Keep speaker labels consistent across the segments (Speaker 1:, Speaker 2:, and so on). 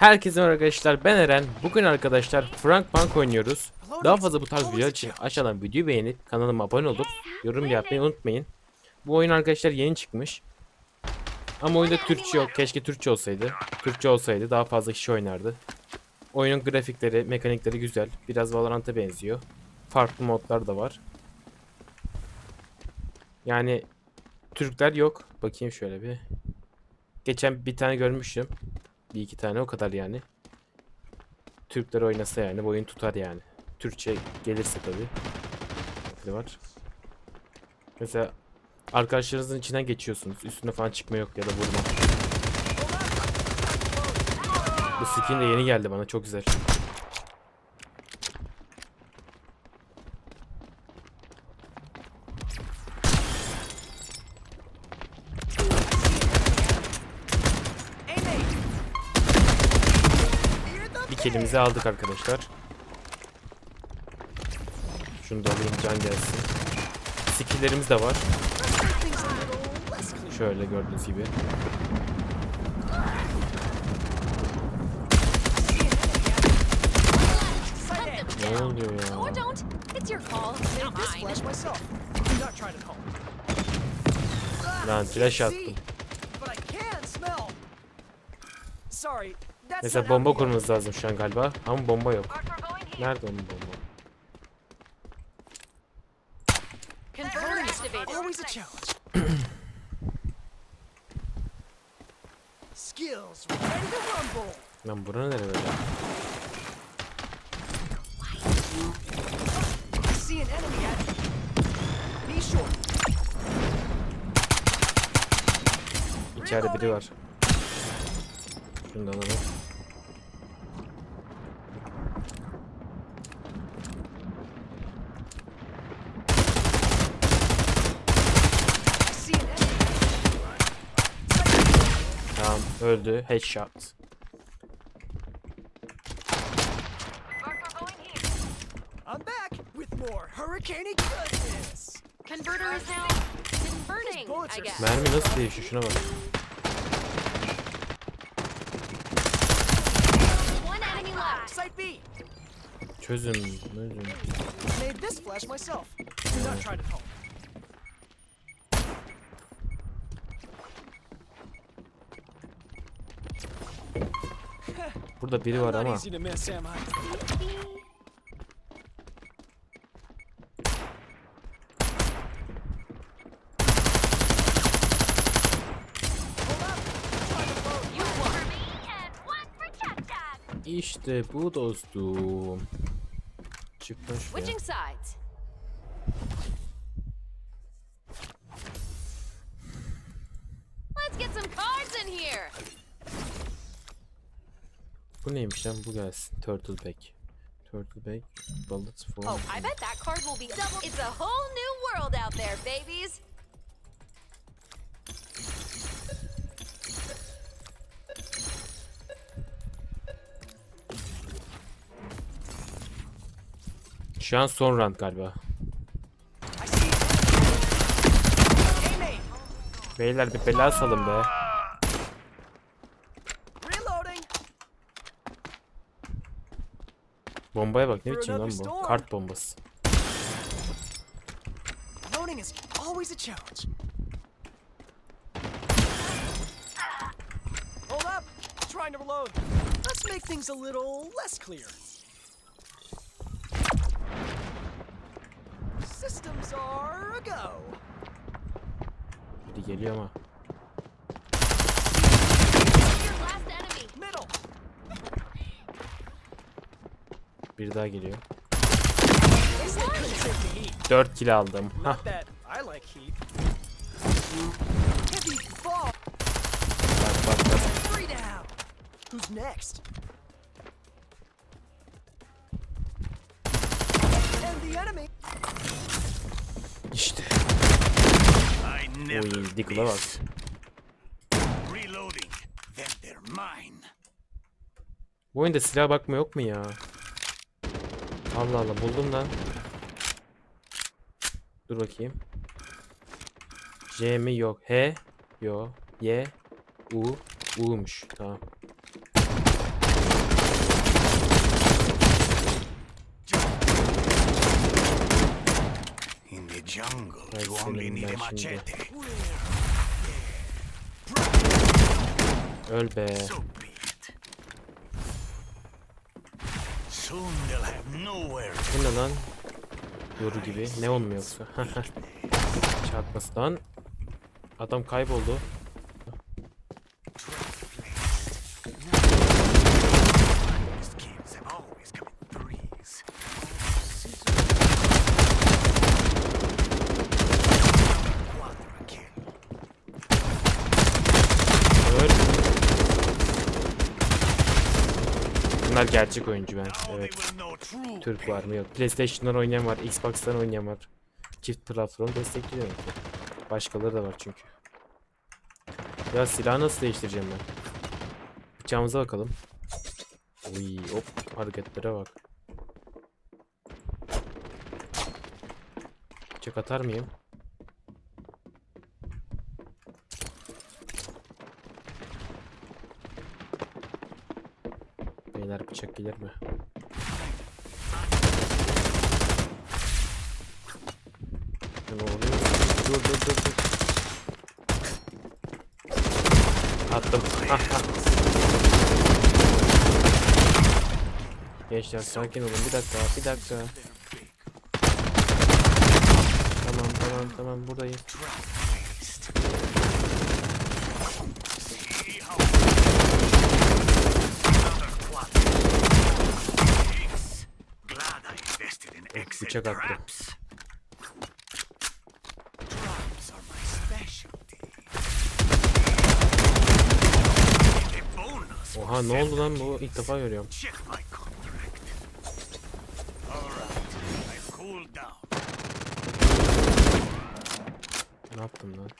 Speaker 1: Herkese merhaba arkadaşlar ben Eren. Bugün arkadaşlar Frank Bank oynuyoruz. Daha fazla bu tarz videolar için aşağıdan videoyu beğenip kanalıma abone olup yorum yapmayı unutmayın. Bu oyun arkadaşlar yeni çıkmış. Ama oyunda Türkçe yok. Keşke Türkçe olsaydı. Türkçe olsaydı daha fazla kişi oynardı. Oyunun grafikleri, mekanikleri güzel. Biraz Valorant'a benziyor. Farklı modlar da var. Yani Türkler yok. Bakayım şöyle bir. Geçen bir tane görmüştüm. Bir iki tane o kadar yani. Türkler oynasa yani bu oyun tutar yani. Türkçe gelirse tabi. Ne var? Mesela arkadaşlarınızın içinden geçiyorsunuz. Üstüne falan çıkma yok ya da vurma. Bu skin de yeni geldi bana çok güzel. Bir kelimizi aldık arkadaşlar. Şunu da alayım can gelsin. Skill'lerimiz de var. Şöyle gördüğünüz gibi. Ne oluyor
Speaker 2: Or
Speaker 1: ya? Lan flash attım. Mesela bomba kurmamız lazım şu an galiba. Ama bomba yok. Nerede onun bomba?
Speaker 2: Converter activated.
Speaker 3: Always a challenge. Skills ready to rumble.
Speaker 1: Lan bura nere böyle?
Speaker 3: I see an enemy at Be sure.
Speaker 1: İçeride biri var. Şunu da alalım.
Speaker 3: I see an enemy.
Speaker 1: Tamam öldü. Headshot.
Speaker 3: I'm back with more hurricane goodness.
Speaker 2: Converter is now converting,
Speaker 3: bullets
Speaker 2: I
Speaker 3: are
Speaker 2: guess.
Speaker 1: Mermi nasıl değişiyor şuna bak.
Speaker 2: One enemy left.
Speaker 3: Site B.
Speaker 1: Çözüm. Çözüm.
Speaker 3: Made this flash myself. Do not try it at
Speaker 1: Burada biri var
Speaker 3: Not
Speaker 1: ama.
Speaker 3: easy to miss, am I?
Speaker 2: You won.
Speaker 1: İşte bu dostum. Çıkmış ya.
Speaker 2: Switching sides. Let's get some cards in here.
Speaker 1: Bu neymiş lan bu gelsin. Turtle back. Turtle back. Bullets for.
Speaker 2: Oh, I bet that card will be double. It's a whole new world out there, babies.
Speaker 1: Şu an son round galiba. Beyler bir bela salın be. Bombaya bak ne biçim lan bu? Kart bombası.
Speaker 3: Loading is always a challenge. Hold up. Trying to reload. Let's make things a little less clear. Systems are a go.
Speaker 1: Biri geliyor ama. Bir daha geliyor.
Speaker 3: Guess they couldn't take the heat.
Speaker 1: 4 kill aldım. Hah. Bak bak bak.
Speaker 3: Who's next?
Speaker 1: İşte. Oy Diggle'a bak.
Speaker 4: miss. Reloading. Then they're mine.
Speaker 1: Bu oyunda silah bakma yok mu ya? Allah Allah buldum lan. Dur bakayım. J mi yok. H. Yo. Y. U. U'muş. Tamam. In the jungle,
Speaker 4: you only need a machete.
Speaker 1: Öl be. Bu ne lan? Yoru gibi. Neon mu yoksa? Çarpmasından. Adam kayboldu.
Speaker 4: These kids have always come in threes. Quadra kill.
Speaker 1: Öl. Bunlar gerçek oyuncu ben. Evet. Türk var mı yok. PlayStation'dan oynayan var. Xbox'tan oynayan var. Çift platform destekliyor. Başkaları da var çünkü. Ya silahı nasıl değiştireceğim ben? Bıçağımıza bakalım. Uy hop hareketlere bak. Bıçak atar mıyım? Beyler bıçak gelir mi? Ne oluyor? Dur dur dur dur. Attım. Gençler sakin olun. Bir dakika, bir dakika. Tamam, tamam, tamam. Buradayım.
Speaker 4: Bonus for
Speaker 1: Oha ne oldu lan bu? İlk defa görüyorum. Ne yaptım lan?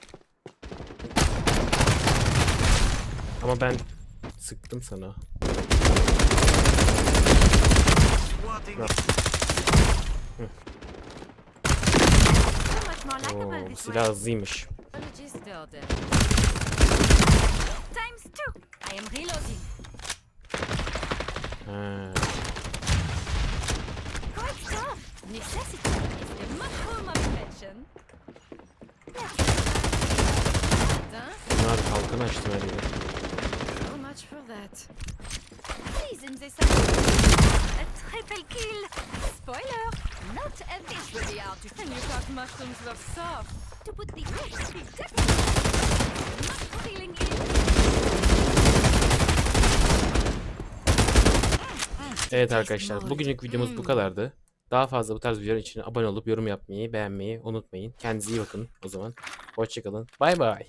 Speaker 1: Ama ben sıktım sana. Ya. Oo, bu silah hızlıymış. Ha. Bunlar kalkan açtım her
Speaker 2: in this a triple kill. Spoiler, not a fish will be out And you thought mushrooms were soft. To put the definitely not feeling ill.
Speaker 1: Evet arkadaşlar bugünlük videomuz bu kadardı. Daha fazla bu tarz videolar için abone olup yorum yapmayı, beğenmeyi unutmayın. Kendinize iyi bakın o zaman. Hoşçakalın. Bay bay.